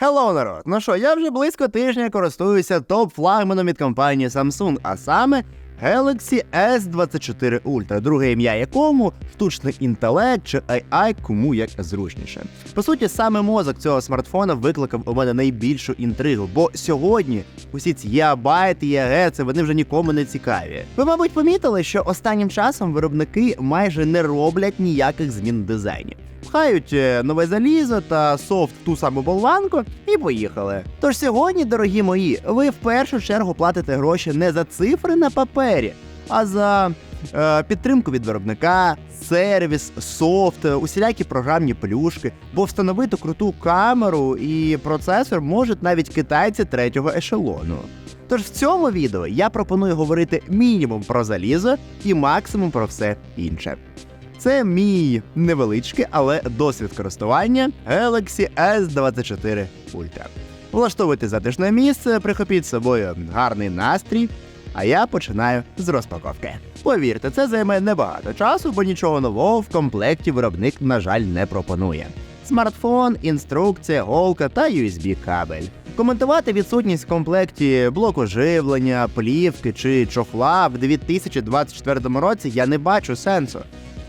Hello, народ! Ну що, я вже близько тижня користуюся топ-флагманом від компанії Samsung, а саме Galaxy S24 Ultra, друге ім'я якому штучний інтелект чи AI, кому як зручніше. По суті, саме мозок цього смартфона викликав у мене найбільшу інтригу, бо сьогодні усі ці єабайти, ЄГЕЦи, вони вже нікому не цікаві. Ви, мабуть, помітили, що останнім часом виробники майже не роблять ніяких змін в дизайні. Е, нове залізо та софт ту саму болванку і поїхали. Тож сьогодні, дорогі мої, ви в першу чергу платите гроші не за цифри на папері, а за е, підтримку від виробника, сервіс, софт, е, усілякі програмні плюшки, бо встановити круту камеру і процесор можуть навіть китайці третього ешелону. Тож в цьому відео я пропоную говорити мінімум про залізо і максимум про все інше. Це мій невеличкий, але досвід користування Galaxy S24 Ultra. Влаштовуйте затишне місце, прихопіть з собою гарний настрій. А я починаю з розпаковки. Повірте, це займе небагато часу, бо нічого нового в комплекті виробник, на жаль, не пропонує. Смартфон, інструкція, голка та USB-кабель. Коментувати відсутність в комплекті блоку живлення, плівки чи чохла в 2024 році я не бачу сенсу.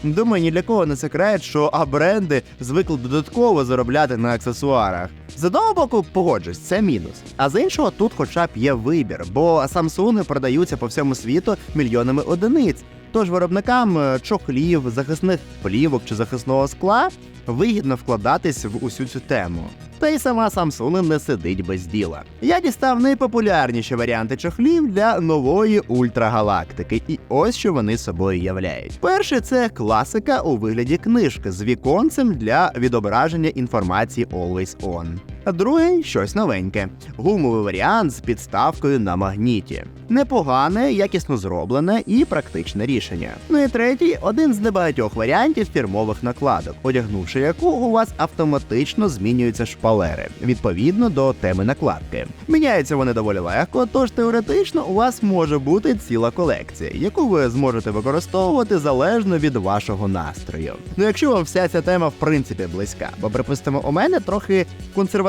Думаю, ні для кого не секрет, що а бренди звикли додатково заробляти на аксесуарах. З одного боку, погоджусь, це мінус. А з іншого, тут хоча б є вибір, бо Samsung продаються по всьому світу мільйонами одиниць. Тож виробникам е, чохлів, захисних плівок чи захисного скла вигідно вкладатись в усю цю тему. Та й сама Samsung не сидить без діла. Я дістав найпопулярніші варіанти чохлів для нової ультрагалактики, і ось що вони собою являють. Перший це класика у вигляді книжки з віконцем для відображення інформації Always On. А другий щось новеньке гумовий варіант з підставкою на магніті. Непогане, якісно зроблене і практичне рішення. Ну і третій один з небагатьох варіантів фірмових накладок, одягнувши яку у вас автоматично змінюються шпалери відповідно до теми накладки. Міняються вони доволі легко, тож теоретично у вас може бути ціла колекція, яку ви зможете використовувати залежно від вашого настрою. Ну якщо вам вся ця тема в принципі близька, бо припустимо, у мене трохи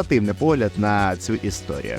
консервативний погляд на цю історію.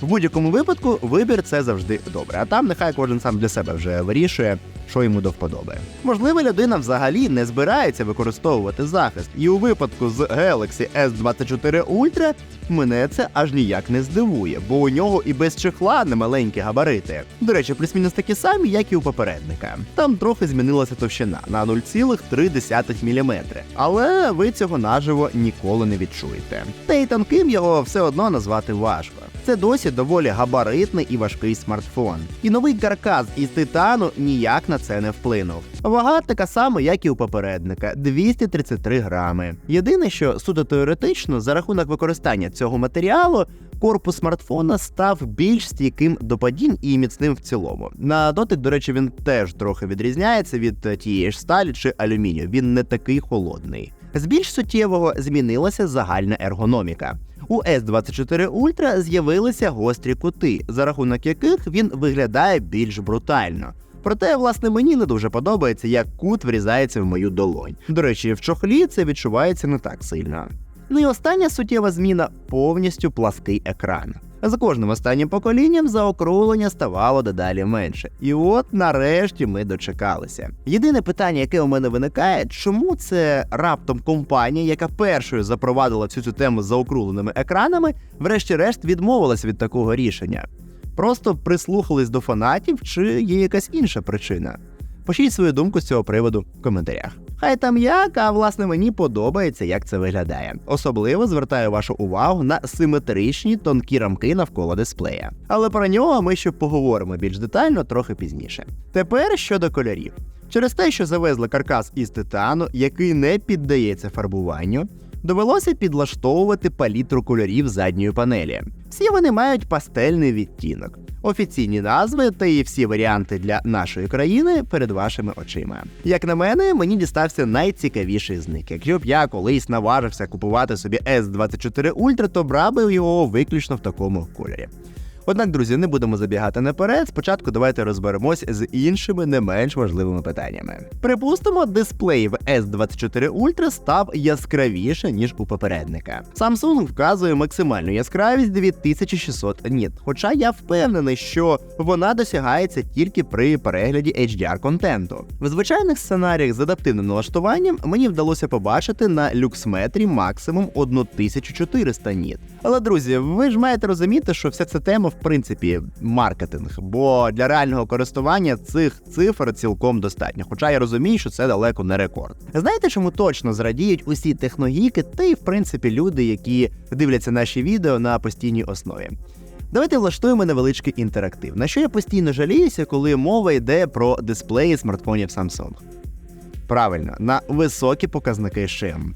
В будь-якому випадку вибір це завжди добре, а там нехай кожен сам для себе вже вирішує, що йому до вподоби. Можливо, людина взагалі не збирається використовувати захист, і у випадку з Galaxy S24 Ultra мене це аж ніяк не здивує, бо у нього і без чехла немаленькі габарити. До речі, плюс-мінус такі самі, як і у попередника. Там трохи змінилася товщина на 0,3 мм, але ви цього наживо ніколи не відчуєте. Та й тонким його все одно назвати важко. Це досі доволі габаритний і важкий смартфон. І новий каркас із титану ніяк на це не вплинув. Вага така сама, як і у попередника 233 грами. Єдине, що суто теоретично, за рахунок використання цього матеріалу, корпус смартфона став більш стійким до падінь і міцним в цілому. На дотик, до речі, він теж трохи відрізняється від тієї ж сталі чи алюмінію. Він не такий холодний. З більш суттєвого змінилася загальна ергономіка. У S24 Ultra з'явилися гострі кути, за рахунок яких він виглядає більш брутально. Проте, власне, мені не дуже подобається, як кут врізається в мою долонь. До речі, в чохлі це відчувається не так сильно. Ну і остання суттєва зміна повністю плаский екран. За кожним останнім поколінням заокруглення ставало дедалі менше. І от нарешті ми дочекалися. Єдине питання, яке у мене виникає, чому це раптом компанія, яка першою запровадила цю цю тему з заокругленими екранами, врешті-решт відмовилась від такого рішення. Просто прислухались до фанатів, чи є якась інша причина. Пишіть свою думку з цього приводу в коментарях. Хай там як, а власне мені подобається, як це виглядає. Особливо звертаю вашу увагу на симетричні тонкі рамки навколо дисплея. Але про нього ми ще поговоримо більш детально трохи пізніше. Тепер щодо кольорів. Через те, що завезли каркас із титану, який не піддається фарбуванню, довелося підлаштовувати палітру кольорів задньої панелі. Всі вони мають пастельний відтінок. Офіційні назви та і всі варіанти для нашої країни перед вашими очима. Як на мене, мені дістався найцікавіший з них. Якщо б я колись наважився купувати собі S24 Ultra, то брав би його виключно в такому кольорі. Однак, друзі, не будемо забігати наперед. Спочатку давайте розберемось з іншими не менш важливими питаннями. Припустимо, дисплей в S24 Ultra став яскравіше, ніж у попередника. Samsung вказує максимальну яскравість 2600 ніт, хоча я впевнений, що вона досягається тільки при перегляді HDR контенту. В звичайних сценаріях з адаптивним налаштуванням мені вдалося побачити на люксметрі максимум 1400 ніт. Але друзі, ви ж маєте розуміти, що вся ця тема в принципі маркетинг, бо для реального користування цих цифр цілком достатньо. Хоча я розумію, що це далеко не рекорд. Знаєте, чому точно зрадіють усі техногіки, та й в принципі люди, які дивляться наші відео на постійній основі. Давайте влаштуємо невеличкий інтерактив, на що я постійно жаліюся, коли мова йде про дисплеї смартфонів Samsung. Правильно, на високі показники шим.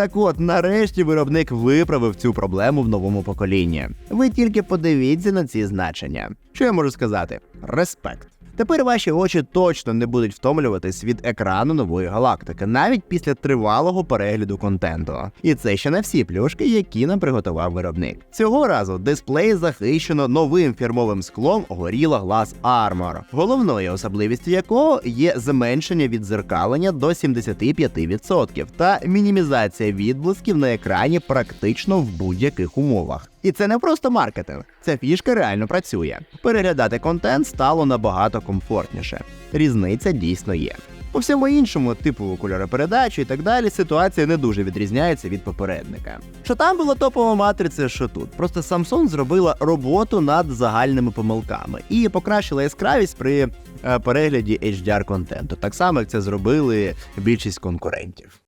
Так от, нарешті виробник виправив цю проблему в новому поколінні. Ви тільки подивіться на ці значення. Що я можу сказати? Респект. Тепер ваші очі точно не будуть втомлюватись від екрану нової галактики, навіть після тривалого перегляду контенту. І це ще не всі плюшки, які нам приготував виробник. Цього разу дисплей захищено новим фірмовим склом Gorilla Glass Armor, головною особливістю якого є зменшення відзеркалення до 75% та мінімізація відблисків на екрані практично в будь-яких умовах. І це не просто маркетинг, ця фішка реально працює. Переглядати контент стало набагато комфортніше. Різниця дійсно є. По всьому іншому, типу кольоропередачі і так далі, ситуація не дуже відрізняється від попередника. Що там була топова матриця, що тут. Просто Samsung зробила роботу над загальними помилками і покращила яскравість при е, перегляді HDR контенту, так само як це зробили більшість конкурентів.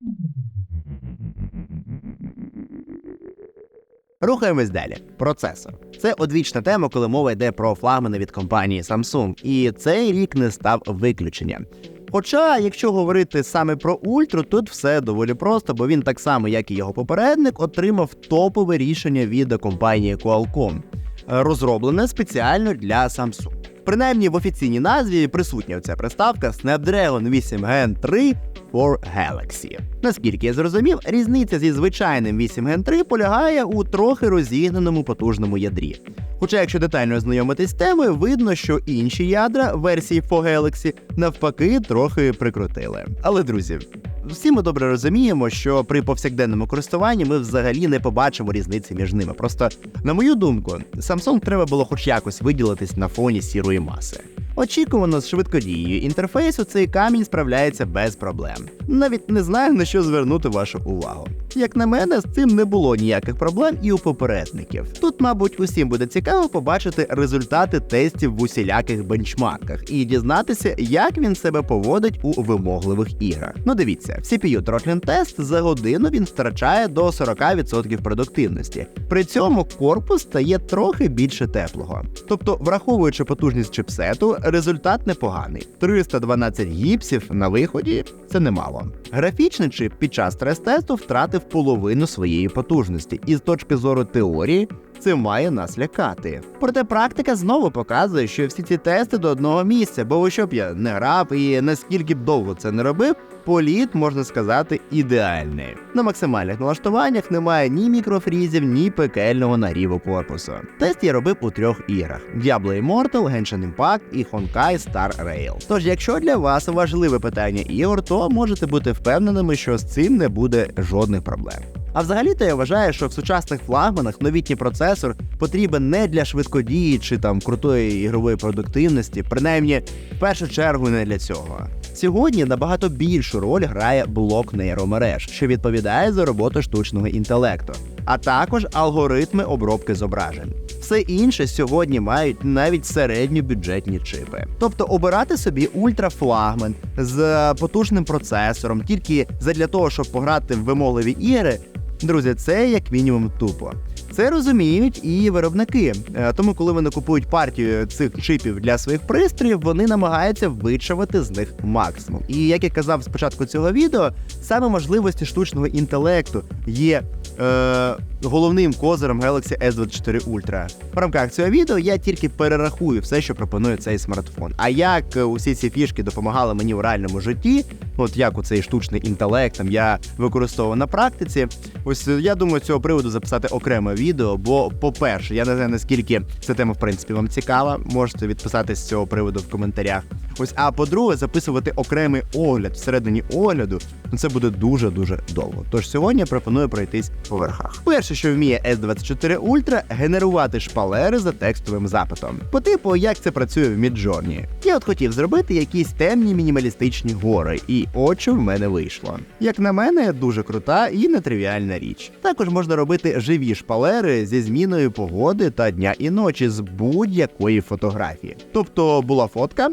Рухаємось далі. Процесор. Це одвічна тема, коли мова йде про флагмани від компанії Samsung, і цей рік не став виключенням. Хоча, якщо говорити саме про Ультру, тут все доволі просто, бо він так само, як і його попередник, отримав топове рішення від компанії Qualcomm, розроблене спеціально для Samsung. Принаймні в офіційній назві присутня ця приставка Snapdragon 8 Gen 3 for Galaxy. Наскільки я зрозумів, різниця зі звичайним 8 Gen 3 полягає у трохи розігнаному потужному ядрі. Хоча, якщо детально ознайомитись з темою, видно, що інші ядра версії for Galaxy навпаки трохи прикрутили. Але друзі, всі ми добре розуміємо, що при повсякденному користуванні ми взагалі не побачимо різниці між ними. Просто, на мою думку, Samsung треба було хоч якось виділитись на фоні сірої маси. Очікувано з швидкодією інтерфейсу цей камінь справляється без проблем. Навіть не знаю на що звернути вашу увагу. Як на мене, з цим не було ніяких проблем і у попередників. Тут, мабуть, усім буде цікаво побачити результати тестів в усіляких бенчмарках і дізнатися, як він себе поводить у вимогливих іграх. Ну дивіться, в CPU Throttling Test за годину він втрачає до 40% продуктивності. При цьому корпус стає трохи більше теплого. Тобто, враховуючи потужність чипсету, результат непоганий. 312 гіпсів на виході це немало. Графічний чип під час стрес-тесту втратив половину своєї потужності, і з точки зору теорії. Це має нас лякати. Проте практика знову показує, що всі ці тести до одного місця, бо що б я не грав і наскільки б довго це не робив, політ можна сказати ідеальний. На максимальних налаштуваннях немає ні мікрофрізів, ні пекельного нагріву корпусу. Тест я робив у трьох іграх: Diablo Immortal, Genshin Impact і Honkai Star Rail. Тож, якщо для вас важливе питання ігор, то можете бути впевненими, що з цим не буде жодних проблем. А взагалі-то я вважаю, що в сучасних флагманах новітній процесор потрібен не для швидкодії чи там крутої ігрової продуктивності, принаймні в першу чергу не для цього. Сьогодні набагато більшу роль грає блок нейромереж, що відповідає за роботу штучного інтелекту, а також алгоритми обробки зображень. Все інше сьогодні мають навіть середньобюджетні чипи. Тобто обирати собі ультрафлагман з потужним процесором тільки задля того, щоб пограти в вимогливі ігри. Друзі, це як мінімум тупо. Це розуміють і виробники. Е, Тому, коли вони купують партію цих чипів для своїх пристроїв, вони намагаються вичавити з них максимум. І як я казав спочатку цього відео, саме можливості штучного інтелекту є е, головним козирем Galaxy S24 Ultra. В рамках цього відео я тільки перерахую все, що пропонує цей смартфон. А як е, усі ці фішки допомагали мені в реальному житті, от як у цей штучний інтелект там я використовував на практиці. Ось е, я думаю, цього приводу записати окреме відео. Бо, по-перше, я не знаю наскільки ця тема в принципі вам цікава. Можете відписатись з цього приводу в коментарях. Ось, а по-друге, записувати окремий огляд всередині огляду. Ну це буде дуже дуже довго. Тож сьогодні пропоную пройтись по верхах. Перше, що вміє S24 Ultra, генерувати шпалери за текстовим запитом. По типу, як це працює в Midjourney. Я от хотів зробити якісь темні мінімалістичні гори, і що в мене вийшло. Як на мене, дуже крута і нетривіальна річ. Також можна робити живі шпалери зі зміною погоди та дня і ночі з будь-якої фотографії. Тобто була фотка,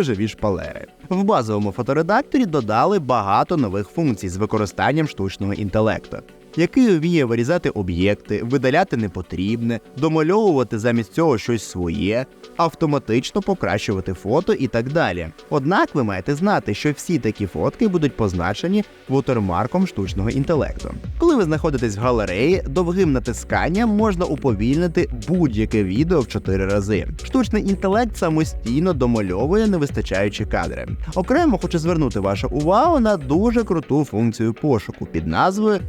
стали живі шпалери. В базовому фоторедакторі додали багато нових функцій з використанням штучного інтелекту, який вміє вирізати об'єкти, видаляти непотрібне, домальовувати замість цього щось своє, автоматично покращувати фото і так далі. Однак ви маєте знати, що всі такі фотки будуть позначені вотермарком штучного інтелекту. Коли ви знаходитесь в галереї, довгим натисканням можна уповільнити будь-яке відео в 4 рази. Штучний інтелект самостійно домальовує невистачаючі кадри. Окремо хочу звернути вашу увагу на дуже круту функцію пошуку під назвою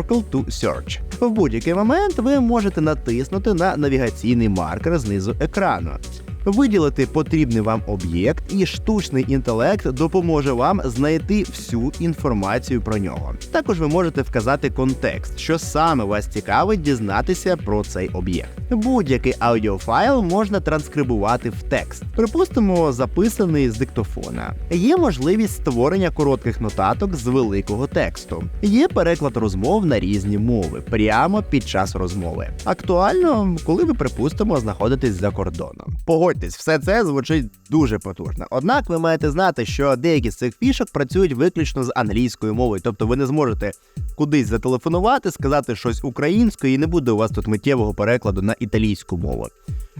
Circle to Search. В будь-який момент ви можете натиснути на навігаційний маркер знизу екрану. Виділити потрібний вам об'єкт, і штучний інтелект допоможе вам знайти всю інформацію про нього. Також ви можете вказати контекст, що саме вас цікавить дізнатися про цей об'єкт. Будь-який аудіофайл можна транскрибувати в текст, припустимо, записаний з диктофона. Є можливість створення коротких нотаток з великого тексту. Є переклад розмов на різні мови прямо під час розмови. Актуально, коли ви припустимо знаходитесь за кордоном. Погодьтесь, все це звучить дуже потужно. Однак ви маєте знати, що деякі з цих фішок працюють виключно з англійською мовою, тобто ви не зможете кудись зателефонувати, сказати щось українською, і не буде у вас тут миттєвого перекладу на італійську мову.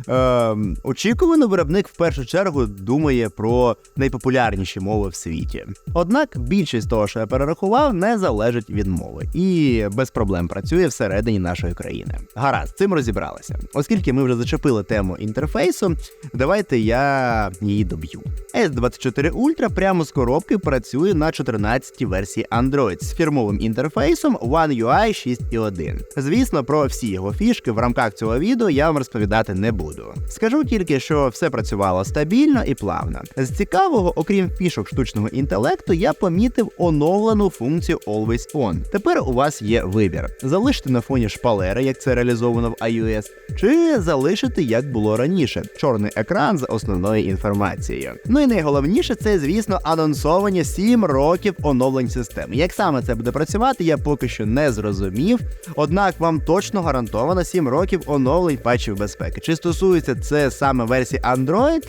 Ем, очікувано, виробник в першу чергу думає про найпопулярніші мови в світі. Однак більшість того, що я перерахував, не залежить від мови і без проблем працює всередині нашої країни. Гаразд, цим розібралися. Оскільки ми вже зачепили тему інтерфейсу, давайте я її доб'ю. S24 Ultra прямо з коробки працює на 14 версії Android з фірмовим інтерфейсом One UI 6.1. Звісно, про всі його фішки в рамках цього відео я вам розповідати не буду. Скажу тільки, що все працювало стабільно і плавно. З цікавого, окрім фішок штучного інтелекту, я помітив оновлену функцію Always On. Тепер у вас є вибір: залишити на фоні шпалери, як це реалізовано в iOS, чи залишити як було раніше, чорний екран з основною інформацією. Ну і найголовніше, це, звісно, анонсовані 7 років оновлень системи. Як саме це буде працювати, я поки що не зрозумів. Однак вам точно гарантовано 7 років оновлень патчів безпеки. Чи стосується це саме версії Android?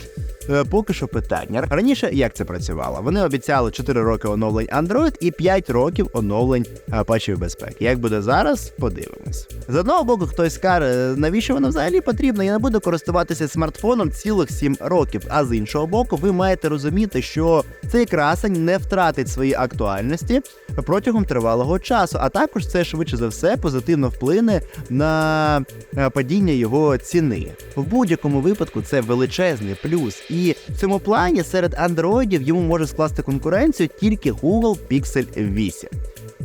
Е, Поки що питання. Раніше як це працювало? Вони обіцяли 4 роки оновлень Android і 5 років оновлень е, патчів безпеки. Як буде зараз, подивимось. З одного боку, хтось скаже, навіщо воно взагалі потрібно? Я не буду користуватися смартфоном цілих 7 років. А з іншого боку, ви маєте розуміти, що цей красень не втратить свої актуальності протягом тривалого часу. А також це швидше за все позитивно вплине на е, падіння його ціни. В будь-якому випадку це величезний плюс. І в цьому плані серед андроїдів йому може скласти конкуренцію тільки Google Pixel 8.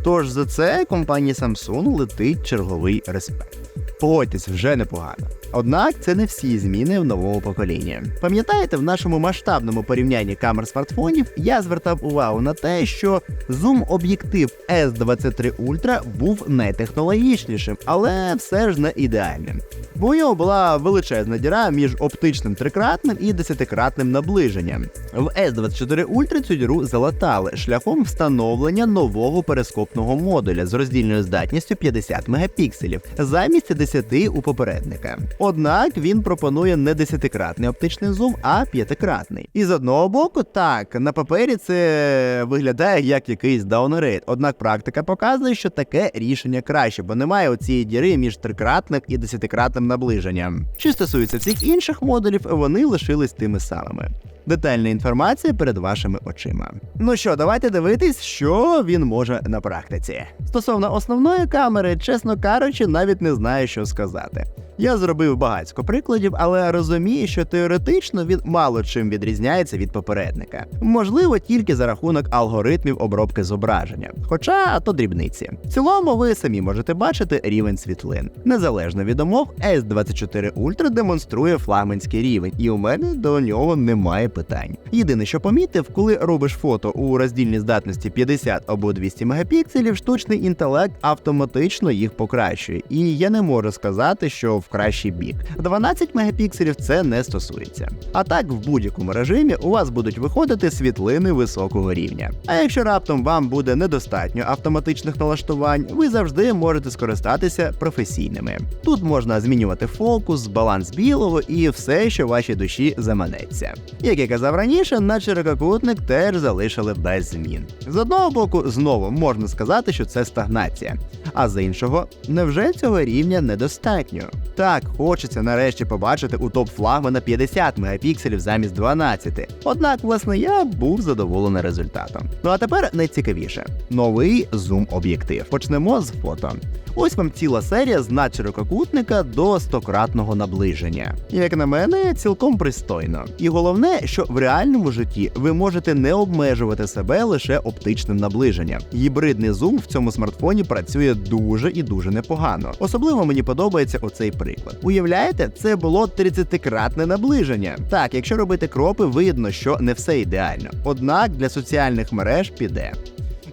Тож за це компанії Samsung летить черговий респект. Погодьтесь, вже непогано. Однак це не всі зміни в новому поколінні. Пам'ятаєте, в нашому масштабному порівнянні камер смартфонів я звертав увагу на те, що зум-об'єктив S23 Ultra був найтехнологічнішим, але все ж не ідеальним. Бо у нього була величезна діра між оптичним трикратним і десятикратним наближенням. В S24 Ultra цю діру залатали шляхом встановлення нового перископного модуля з роздільною здатністю 50 мегапікселів замість 10 у попередника. Однак він пропонує не десятикратний оптичний зум, а п'ятикратний. І з одного боку, так, на папері це виглядає як якийсь даунрейт. Однак практика показує, що таке рішення краще, бо немає оцієї діри між трикратним і десятикратним наближенням. Що стосується всіх інших модулів, вони лишились тими самими. Детальна інформація перед вашими очима. Ну що, давайте дивитись, що він може на практиці. Стосовно основної камери, чесно кажучи, навіть не знаю, що сказати. Я зробив багатько прикладів, але розумію, що теоретично він мало чим відрізняється від попередника. Можливо, тільки за рахунок алгоритмів обробки зображення, хоча то дрібниці. В цілому, ви самі можете бачити рівень світлин. Незалежно від умов, S24 Ultra демонструє флагманський рівень, і у мене до нього немає питань. Єдине, що помітив, коли робиш фото у роздільній здатності 50 або 200 мегапікселів, штучний інтелект автоматично їх покращує, і я не можу сказати, що в кращий бік. 12 мегапікселів це не стосується. А так, в будь-якому режимі у вас будуть виходити світлини високого рівня. А якщо раптом вам буде недостатньо автоматичних налаштувань, ви завжди можете скористатися професійними. Тут можна змінювати фокус, баланс білого і все, що вашій душі заманеться. Як я казав раніше, на ширококутник теж залишили без змін. З одного боку, знову можна сказати, що це стагнація. А з іншого, невже цього рівня недостатньо? Так, хочеться нарешті побачити у топ флагмана 50 мегапікселів замість 12. Однак, власне, я був задоволений результатом. Ну а тепер найцікавіше: новий зум-об'єктив. Почнемо з фото. Ось вам ціла серія з надширококутника до стократного наближення. Як на мене, цілком пристойно. І головне, що в реальному житті ви можете не обмежувати себе лише оптичним наближенням. Гібридний зум в цьому смартфоні працює дуже і дуже непогано. Особливо мені подобається оцей приклад. Уявляєте, це було 30-кратне наближення. Так, якщо робити кропи, видно, що не все ідеально. Однак для соціальних мереж піде.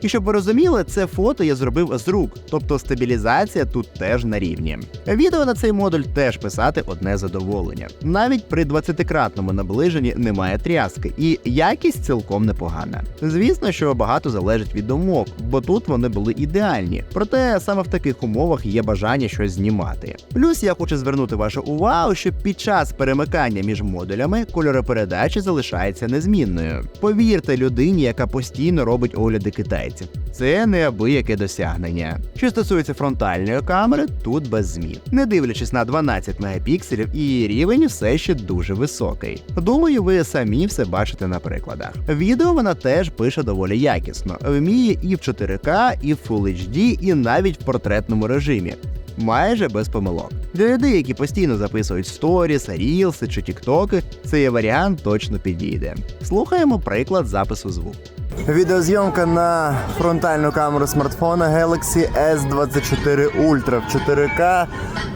І щоб ви розуміли, це фото я зробив з рук, тобто стабілізація тут теж на рівні. Відео на цей модуль теж писати одне задоволення. Навіть при 20-кратному наближенні немає тряски, і якість цілком непогана. Звісно, що багато залежить від умов, бо тут вони були ідеальні. Проте саме в таких умовах є бажання щось знімати. Плюс я хочу звернути вашу увагу, що під час перемикання між модулями кольоропередача залишається незмінною. Повірте людині, яка постійно робить огляди китайців. Це неабияке досягнення. Що стосується фронтальної камери, тут без змін. Не дивлячись на 12 мегапікселів, і рівень все ще дуже високий. Думаю, ви самі все бачите на прикладах. Відео вона теж пише доволі якісно, вміє і в 4К, і в Full HD, і навіть в портретному режимі. Майже без помилок. Для людей, які постійно записують сторіс, рілси чи тіктоки, цей варіант точно підійде. Слухаємо приклад запису звуку. Відеозйомка на фронтальну камеру смартфона Galaxy S24 Ultra в 4К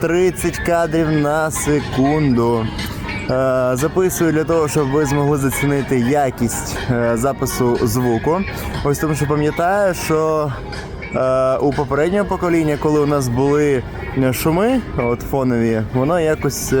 30 кадрів на секунду. Е, Записую для того, щоб ви змогли зацінити якість е, запису звуку. Ось тому, що пам'ятаю, що е, у попереднього покоління, коли у нас були шуми, от фонові, воно якось.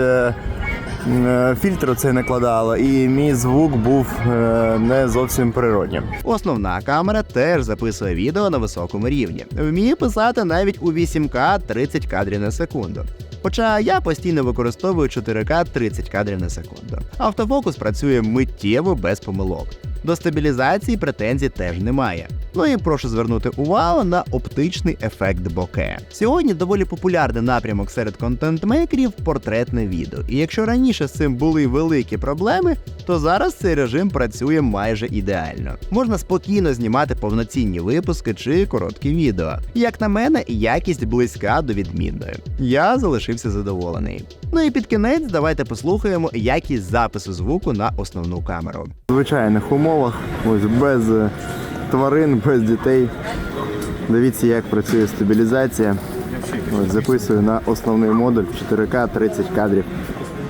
Е, Фільтр цей накладало, і мій звук був е, не зовсім природнім. Основна камера теж записує відео на високому рівні. Вміє писати навіть у 8К 30 кадрів на секунду. Хоча я постійно використовую 4К 30 кадрів на секунду. Автофокус працює миттєво без помилок. До стабілізації претензій теж немає. Ну і прошу звернути увагу на оптичний ефект боке. Сьогодні доволі популярний напрямок серед контент-мейкерів портретне відео. І якщо раніше з цим були великі проблеми, то зараз цей режим працює майже ідеально. Можна спокійно знімати повноцінні випуски чи короткі відео. Як на мене, якість близька до відмінної. Я залишився задоволений. Ну і під кінець давайте послухаємо якість запису звуку на основну камеру. В звичайних умовах, ось без е, тварин, без дітей. Дивіться, як працює стабілізація. Ось записую на основний модуль 4К 30 кадрів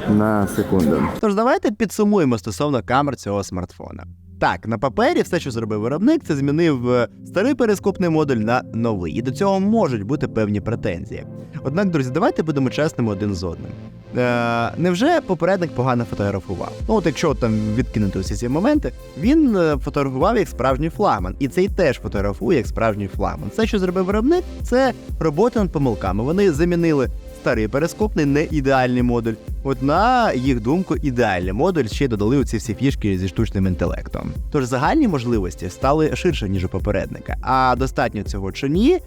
на секунду. Тож давайте підсумуємо стосовно камер цього смартфона. Так, на папері все, що зробив виробник, це змінив е, старий перископний модуль на новий, і до цього можуть бути певні претензії. Однак, друзі, давайте будемо чесними один з одним. Е, невже попередник погано фотографував? Ну, от якщо там відкинути усі ці моменти, він е, фотографував як справжній флагман, і цей теж фотографує як справжній флагман. Все, що зробив виробник, це робота над помилками. Вони замінили старий перескопний не ідеальний модуль. От на їх думку, ідеальний модуль ще додали оці всі фішки зі штучним інтелектом. Тож загальні можливості стали ширше, ніж у попередника. А достатньо цього чи ні,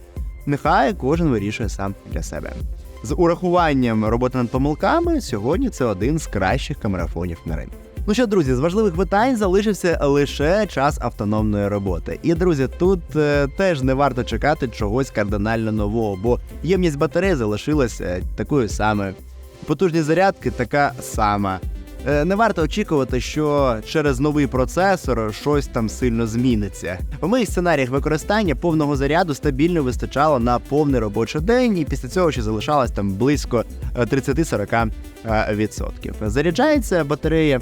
нехай кожен вирішує сам для себе. З урахуванням роботи над помилками сьогодні це один з кращих камерафонів на ринку. Ну що, друзі, з важливих питань залишився лише час автономної роботи. І друзі, тут е, теж не варто чекати чогось кардинально нового, бо ємність батареї залишилася е, такою самою. Потужність зарядки така сама. Е, Не варто очікувати, що через новий процесор щось там сильно зміниться. У моїх сценаріях використання повного заряду стабільно вистачало на повний робочий день, і після цього ще залишалось там близько е, 30-40%. е, відсотків. Заряджається батарея е,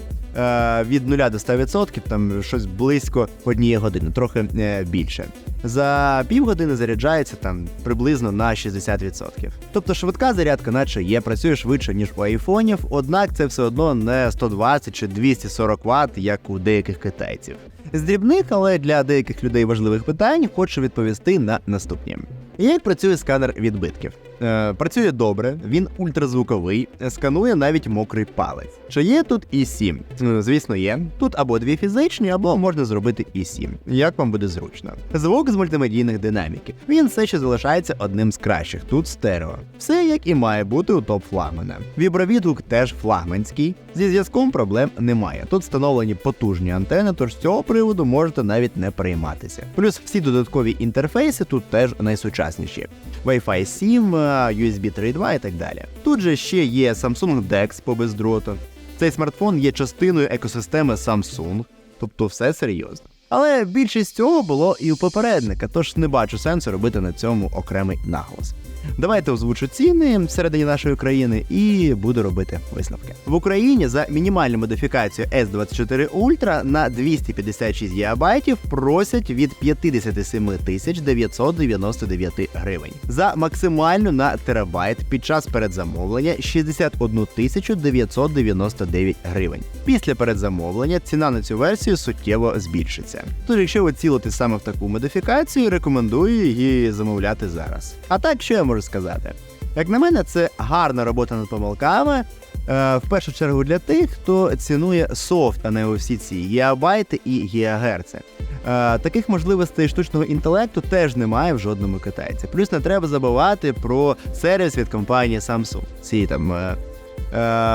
від 0 до 100%, там щось близько однієї години, трохи е, більше. За півгодини заряджається там приблизно на 60%. Тобто швидка зарядка, наче є, працює швидше, ніж у айфонів, однак це все одно не 120 чи 240 Вт, як у деяких китайців. З дрібних, але для деяких людей важливих питань хочу відповісти на наступні. Як працює сканер відбитків? Е, працює добре, він ультразвуковий, е, сканує навіть мокрий палець. Чи є тут і 7? Е, Звісно, є. Тут або дві фізичні, або можна зробити і 7. Як вам буде зручно. Звук з мультимедійних динаміків. Він все ще залишається одним з кращих. Тут стерео. Все як і має бути у топ флагмана. Вібровідгук теж флагманський. Зі зв'язком проблем немає. Тут встановлені потужні антени, тож з цього приводу можете навіть не перейматися. Плюс всі додаткові інтерфейси тут теж найсучасніші. Wi-Fi 7, е, USB 3.2 і так далі. Тут же ще є Samsung DeX по бездроту. Цей смартфон є частиною екосистеми Samsung, тобто все серйозно. Але більшість цього було і у попередника, тож не бачу сенсу робити на цьому окремий наголос. Давайте озвучу ціни всередині нашої країни і буду робити висновки. В Україні за мінімальну модифікацію S24 Ultra на 256 ГБ просять від 57 тисяч 999 гривень. За максимальну на терабайт під час передзамовлення 61 тисячу 999 гривень. Після передзамовлення ціна на цю версію суттєво збільшиться. Тож, якщо ви цілите саме в таку модифікацію, рекомендую її замовляти зараз. А так, я можу сказати? Як на мене, це гарна робота над помилками. е, В першу чергу для тих, хто цінує софт, а не усі ці гіабайти і гігагерци. Е, Таких можливостей штучного інтелекту теж немає в жодному китайці. Плюс не треба забувати про сервіс від компанії Samsung. Ці там е,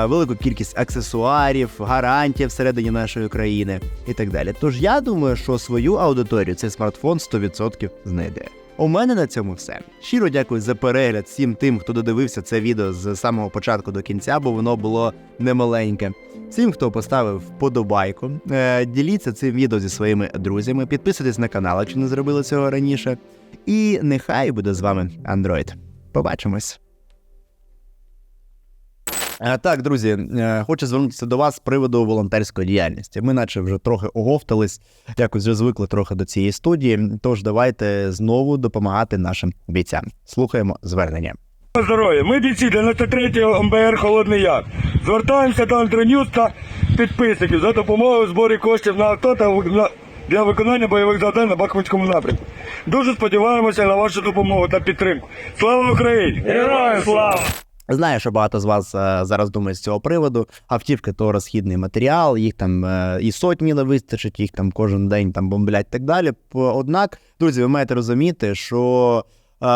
велику кількість аксесуарів, гарантій всередині нашої країни і так далі. Тож я думаю, що свою аудиторію цей смартфон 100% знайде. У мене на цьому все. Щиро дякую за перегляд всім тим, хто додивився це відео з самого початку до кінця, бо воно було немаленьке. Всім, хто поставив вподобайку, е, діліться цим відео зі своїми друзями, підписуйтесь на канал, якщо не зробили цього раніше. І нехай буде з вами Android. Побачимось. Е, Так, друзі, е, хочу звернутися до вас з приводу волонтерської діяльності. Ми, наче вже трохи оговтались, якось вже звикли трохи до цієї студії. Тож давайте знову допомагати нашим бійцям. Слухаємо звернення. Здоров'я. Ми бійці 93-го МБР Холодний Яр. Звертаємося до Андронюз та підписників за допомогою в зборі коштів на авто та для виконання бойових завдань на Бахмутському напрямку. Дуже сподіваємося на вашу допомогу та підтримку. Слава Україні! Героям слава! Знаю, що багато з вас е, зараз думає з цього приводу. Автівки то розхідний матеріал, їх там е, і сотні не вистачить, їх там кожен день там бомблять і так далі. Однак, друзі, ви маєте розуміти, що е,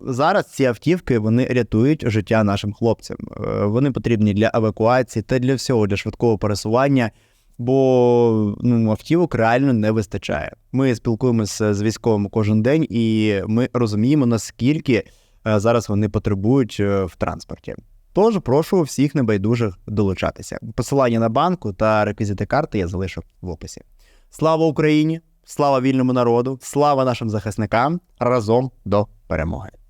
зараз ці автівки вони рятують життя нашим хлопцям. Вони потрібні для евакуації та для всього, для швидкого пересування. Бо ну, автівок реально не вистачає. Ми спілкуємося з військовими кожен день, і ми розуміємо, наскільки зараз вони потребують е, в транспорті. Тож прошу всіх небайдужих долучатися. Посилання на банку та реквізити карти я залишу в описі. Слава Україні! Слава вільному народу! Слава нашим захисникам! Разом до перемоги!